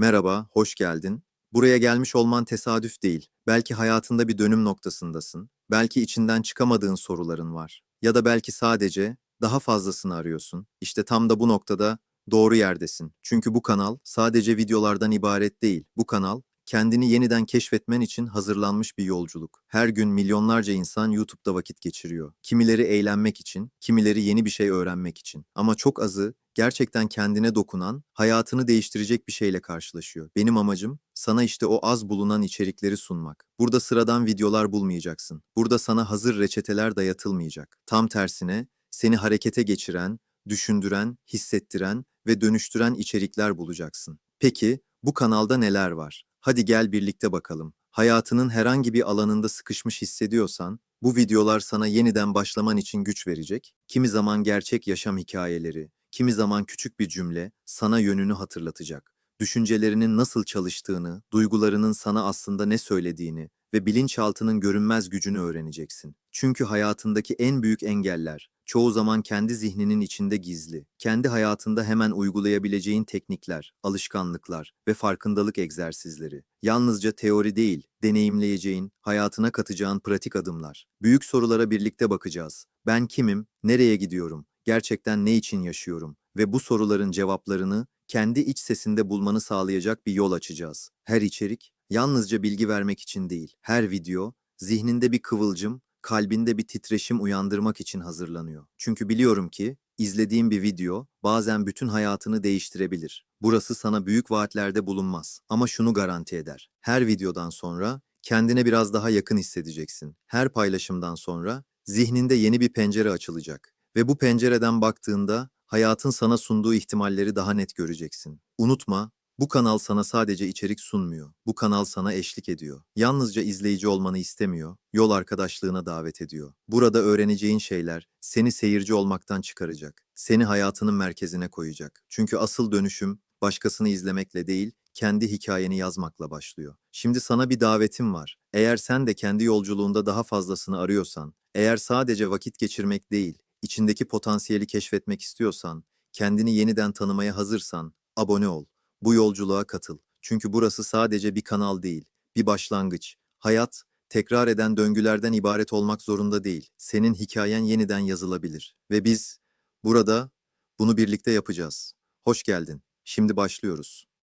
Merhaba, hoş geldin. Buraya gelmiş olman tesadüf değil. Belki hayatında bir dönüm noktasındasın. Belki içinden çıkamadığın soruların var. Ya da belki sadece daha fazlasını arıyorsun. İşte tam da bu noktada doğru yerdesin. Çünkü bu kanal sadece videolardan ibaret değil. Bu kanal kendini yeniden keşfetmen için hazırlanmış bir yolculuk. Her gün milyonlarca insan YouTube'da vakit geçiriyor. Kimileri eğlenmek için, kimileri yeni bir şey öğrenmek için. Ama çok azı gerçekten kendine dokunan, hayatını değiştirecek bir şeyle karşılaşıyor. Benim amacım sana işte o az bulunan içerikleri sunmak. Burada sıradan videolar bulmayacaksın. Burada sana hazır reçeteler dayatılmayacak. Tam tersine seni harekete geçiren, düşündüren, hissettiren ve dönüştüren içerikler bulacaksın. Peki bu kanalda neler var? Hadi gel birlikte bakalım. Hayatının herhangi bir alanında sıkışmış hissediyorsan, bu videolar sana yeniden başlaman için güç verecek. Kimi zaman gerçek yaşam hikayeleri, kimi zaman küçük bir cümle sana yönünü hatırlatacak. Düşüncelerinin nasıl çalıştığını, duygularının sana aslında ne söylediğini ve bilinçaltının görünmez gücünü öğreneceksin. Çünkü hayatındaki en büyük engeller çoğu zaman kendi zihninin içinde gizli. Kendi hayatında hemen uygulayabileceğin teknikler, alışkanlıklar ve farkındalık egzersizleri. Yalnızca teori değil, deneyimleyeceğin, hayatına katacağın pratik adımlar. Büyük sorulara birlikte bakacağız. Ben kimim? Nereye gidiyorum? Gerçekten ne için yaşıyorum? Ve bu soruların cevaplarını kendi iç sesinde bulmanı sağlayacak bir yol açacağız. Her içerik yalnızca bilgi vermek için değil. Her video zihninde bir kıvılcım, kalbinde bir titreşim uyandırmak için hazırlanıyor. Çünkü biliyorum ki izlediğim bir video bazen bütün hayatını değiştirebilir. Burası sana büyük vaatlerde bulunmaz ama şunu garanti eder. Her videodan sonra kendine biraz daha yakın hissedeceksin. Her paylaşımdan sonra zihninde yeni bir pencere açılacak ve bu pencereden baktığında hayatın sana sunduğu ihtimalleri daha net göreceksin. Unutma, bu kanal sana sadece içerik sunmuyor. Bu kanal sana eşlik ediyor. Yalnızca izleyici olmanı istemiyor, yol arkadaşlığına davet ediyor. Burada öğreneceğin şeyler seni seyirci olmaktan çıkaracak. Seni hayatının merkezine koyacak. Çünkü asıl dönüşüm başkasını izlemekle değil, kendi hikayeni yazmakla başlıyor. Şimdi sana bir davetim var. Eğer sen de kendi yolculuğunda daha fazlasını arıyorsan, eğer sadece vakit geçirmek değil, içindeki potansiyeli keşfetmek istiyorsan, kendini yeniden tanımaya hazırsan, abone ol. Bu yolculuğa katıl. Çünkü burası sadece bir kanal değil, bir başlangıç. Hayat, tekrar eden döngülerden ibaret olmak zorunda değil. Senin hikayen yeniden yazılabilir. Ve biz burada bunu birlikte yapacağız. Hoş geldin. Şimdi başlıyoruz.